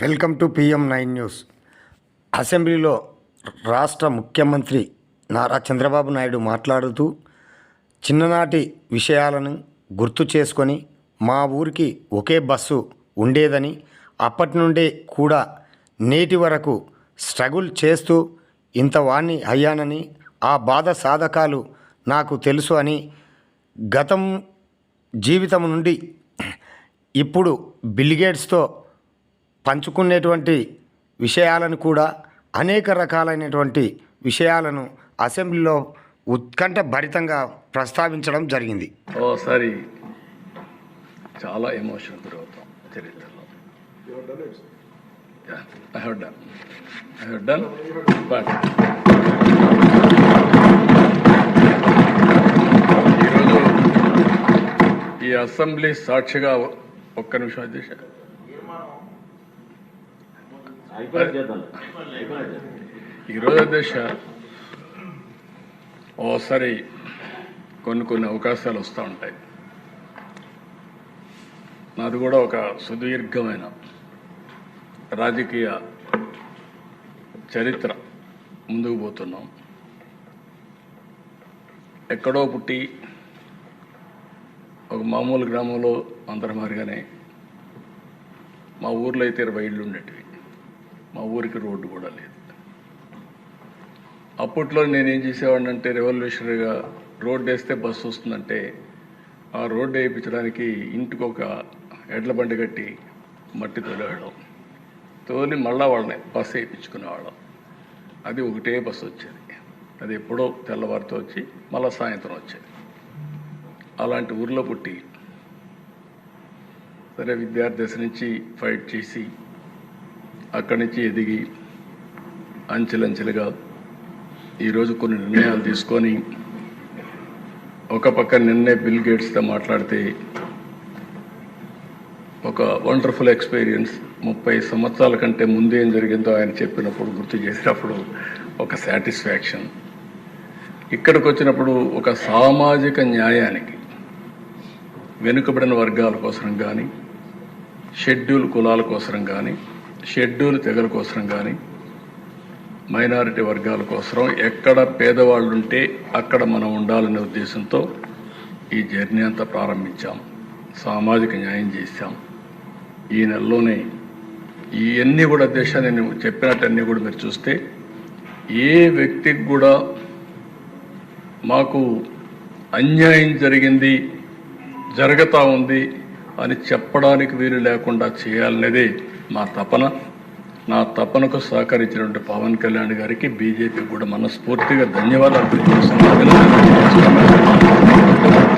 Welcome to PM nine news. అసెంబ్లీలో రాష్ట్ర ముఖ్యమంత్రి నారా చంద్రబాబు నాయుడు మాట్లాడుతూ చిన్ననాటి విషయాలను గుర్తు చేసుకొని మా ఊరికి ఒకే బస్సు ఉండేదని అప్పటి నుండే కూడా నేటి వరకు స్ట్రగుల్ చేస్తూ ఇంతవాణ్ణి అయ్యానని ఆ బాధ సాధకాలు నాకు తెలుసు అని గతం జీవితం నుండి ఇప్పుడు బిల్గేట్స్తో పంచుకునేటువంటి విషయాలను కూడా అనేక రకాలైనటువంటి విషయాలను అసెంబ్లీలో ఉత్కంఠ భరితంగా ప్రస్తావించడం జరిగింది. ఓసారి చాలా ఎమోషన్ గురవుతాం చరిత్రలో. I done I done but ఈరోజు ఈ అసెంబ్లీ సాక్షిగా ఒక్క నిమిషం అధ్యక్ష ఈరోజు అధ్యక్ష ఓసారి కొన్ని కొన్ని అవకాశాలు వస్తూ ఉంటాయి. నాది కూడా ఒక సుదీర్ఘమైన రాజకీయ చరిత్ర ముందుకు పోతున్నాం. ఎక్కడో పుట్టి ఒక మామూలు గ్రామంలో అందరం మారిగానే మా ఊర్లో అయితే ఇరవై ఇళ్ళు ఉండేటివి. మా ఊరికి రోడ్డు కూడా లేదు. అప్పట్లో నేనేం చేసేవాడిని అంటే రెవల్యూషనరీగా రోడ్డు వేస్తే బస్సు వస్తుందంటే ఆ రోడ్డు వేయించడానికి ఇంటికి ఒక ఎడ్ల బండి కట్టి మట్టి తోలేవాళ్ళం. తోలి మళ్ళా వాళ్ళని బస్సు వేయించుకునేవాళ్ళం. అది ఒకటే బస్సు వచ్చేది. అది ఎప్పుడో తెల్లవారితో వచ్చి మళ్ళా సాయంత్రం వచ్చేది. అలాంటి ఊర్లో పుట్టి సరే విద్యార్థి దశ నుంచి ఫైట్ చేసి అక్కడి నుంచి ఎదిగి అంచెలంచెలుగా ఈరోజు కొన్ని నిర్ణయాలు తీసుకొని ఒక పక్క నిన్నే బిల్ గేట్స్తో మాట్లాడితే ఒక వండర్ఫుల్ ఎక్స్పీరియన్స్ ముప్పై సంవత్సరాల కంటే ముందు ఏం జరిగిందో ఆయన చెప్పినప్పుడు గుర్తు చేసినప్పుడు ఒక సాటిస్ఫాక్షన్. ఇక్కడికి వచ్చినప్పుడు ఒక సామాజిక న్యాయానికి వెనుకబడిన వర్గాల కోసం కానీ షెడ్యూల్ కులాల కోసం కానీ షెడ్యూల్ తెగల కోసం కానీ మైనారిటీ వర్గాల కోసం ఎక్కడ పేదవాళ్ళు ఉంటే అక్కడ మనం ఉండాలనే ఉద్దేశంతో ఈ జర్నీ అంతా ప్రారంభించాం. సామాజిక న్యాయం చేశాం. ఈ నెలలోనే ఇవన్నీ కూడా దేశాన్ని నేను చెప్పినట్టన్నీ కూడా మీరు చూస్తే ఏ వ్యక్తికి కూడా మాకు అన్యాయం జరిగింది జరుగుతూ ఉంది అని చెప్పడానికి వీలు లేకుండా చేయాలనేదే మా తపన. నా తపనకు సహకరించినటువంటి పవన్ కళ్యాణ్ గారికి బీజేపీ కూడా మనస్ఫూర్తిగా ధన్యవాదాలు తెలియజేస్తున్నాను.